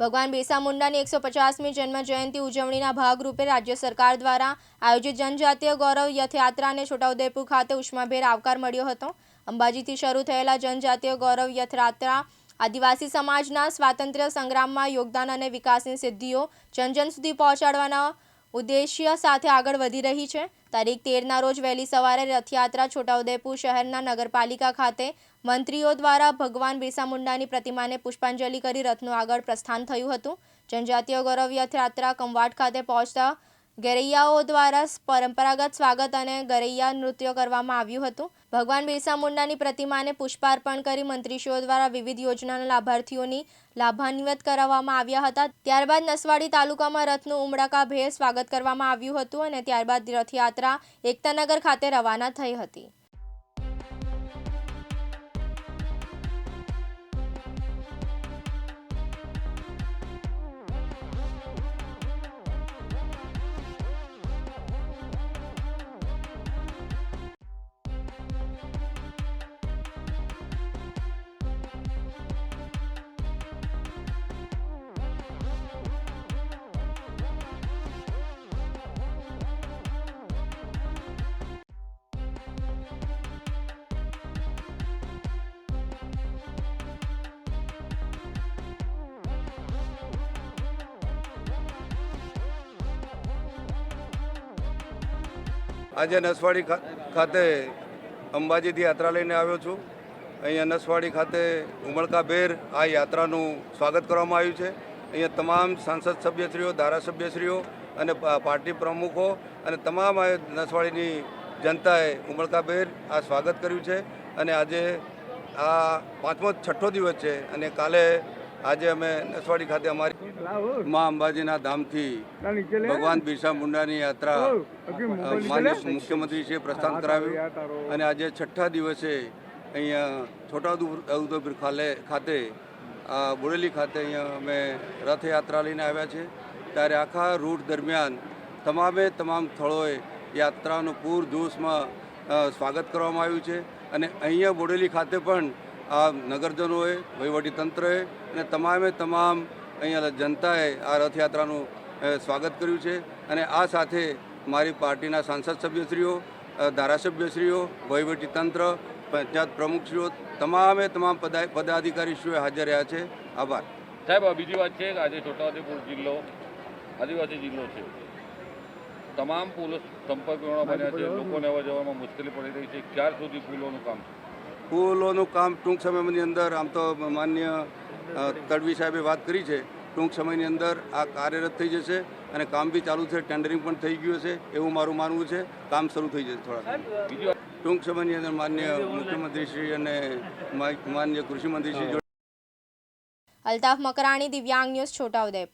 ભગવાન બિરસા મુંડાની એકસો પચાસમી જન્મ જયંતિ ઉજવણીના ભાગરૂપે રાજ્ય સરકાર દ્વારા આયોજિત જનજાતીય ગૌરવ યથયાત્રાને છોટાઉદેપુર ખાતે ઉષ્માભેર આવકાર મળ્યો હતો. અંબાજીથી શરૂ થયેલા જનજાતીય ગૌરવ યથયાત્રા આદિવાસી સમાજના સ્વાતંત્ર્ય સંગ્રામમાં યોગદાન અને વિકાસની સિદ્ધિઓ જન જન સુધી પહોંચાડવાના ઉદ્દેશ્ય સાથે આગળ વધી રહી છે. તારીખ તેરના રોજ વહેલી સવારે રથયાત્રા છોટાઉદેપુર શહેરના નગરપાલિકા ખાતે મંત્રીઓ દ્વારા ભગવાન બિરસા મુંડાની પ્રતિમાને પુષ્પાંજલિ કરી રથનું આગળ પ્રસ્થાન થયું હતું. જનજાતીય ગૌરવ રથયાત્રા કંવાટ ખાતે પહોંચતા ગરૈયાઓ દ્વારા પરંપરાગત સ્વાગત અને ગરૈયા નૃત્ય કરવામાં આવ્યું હતું. ભગવાન બિરસા મુંડાની પ્રતિમાને પુષ્પાર્પણ કરી મંત્રીશ્રીઓ દ્વારા વિવિધ યોજનાના લાભાર્થીઓની લાભાન્વિત કરાવવામાં આવ્યા હતા. ત્યારબાદ નસવાડી તાલુકામાં રથનું ઉમળકાભેર સ્વાગત કરવામાં આવ્યું હતું અને ત્યારબાદ રથયાત્રા એકતાનગર ખાતે રવાના થઈ હતી. આજે નસવાડી ખાતે અંબાજીથી યાત્રા લઈને આવ્યો છું. અહીંયા નસવાડી ખાતે ઉમળકાભેર આ યાત્રાનું સ્વાગત કરવામાં આવ્યું છે. અહીંયા તમામ સાંસદ સભ્યશ્રીઓ, ધારાસભ્યશ્રીઓ અને પાર્ટી પ્રમુખો અને તમામ નસવાડીની જનતાએ ઉમળકાભેર આ સ્વાગત કર્યું છે. અને આજે આ પાંચમો છઠ્ઠો દિવસ છે અને કાલે આજે અમે નસવાડી ખાતે અમારી મા અંબાજીના ધામથી ભગવાન બિરસા મુંડાની યાત્રા માન્ય મુખ્યમંત્રીશ્રીએ પ્રસ્થાન કરાવ્યું. અને આજે છઠ્ઠા દિવસે અહીંયા છોટાઉદેપુર ખાલે ખાતે આ બોડેલી ખાતે અહીંયા અમે રથયાત્રા લઈને આવ્યા છે ત્યારે આખા રૂટ દરમિયાન તમામે તમામ સ્થળોએ યાત્રાનું પૂરજોશમાં સ્વાગત કરવામાં આવ્યું છે. અને અહીંયા બોડેલી ખાતે પણ આ નગરજનોએ વહીવટીતંત્રએ અને તમામે તમામ અહીંયા જનતાએ આ રથયાત્રાનું સ્વાગત કર્યું છે અને આ સાથે મારી પાર્ટીના સાંસદ સભ્યશ્રીઓ ધારાસભ્યશ્રીઓ વહીવટીતંત્ર પંચાયત પ્રમુખશ્રીઓ તમામે તમામ પદા પદાધિકારીશ્રીઓ હાજર રહ્યા છે. આભાર. સાહેબ આ બીજી વાત છે કે આજે છોટાઉદેપુર જિલ્લો આદિવાસી જિલ્લો છે. તમામ પુલો સંપર્ક બન્યા છે. લોકોને આવવા જવામાં મુશ્કેલી પડી રહી છે. ક્યાર સુધી પુલોનું કામ? પુલોનું કામ ટૂંક સમયની અંદર આમ તો માન્ય તડવી સાહેબે વાત કરી છે ટૂંક સમયની અંદર આ કાર્યરત થઈ જશે અને કામ બી ચાલુ છે ટેન્ડરિંગ પણ થઈ ગયું છે એવું મારું માનવું છે. કામ શરૂ થઈ જશે થોડા ટૂંક સમયની અંદર માન્ય મુખ્યમંત્રીશ્રી અને માન્ય કૃષિમંત્રીશ્રી જોડે અલ્તાફ મકરાણી દિવ્યાંગ ન્યૂઝ છોટાઉદેપુર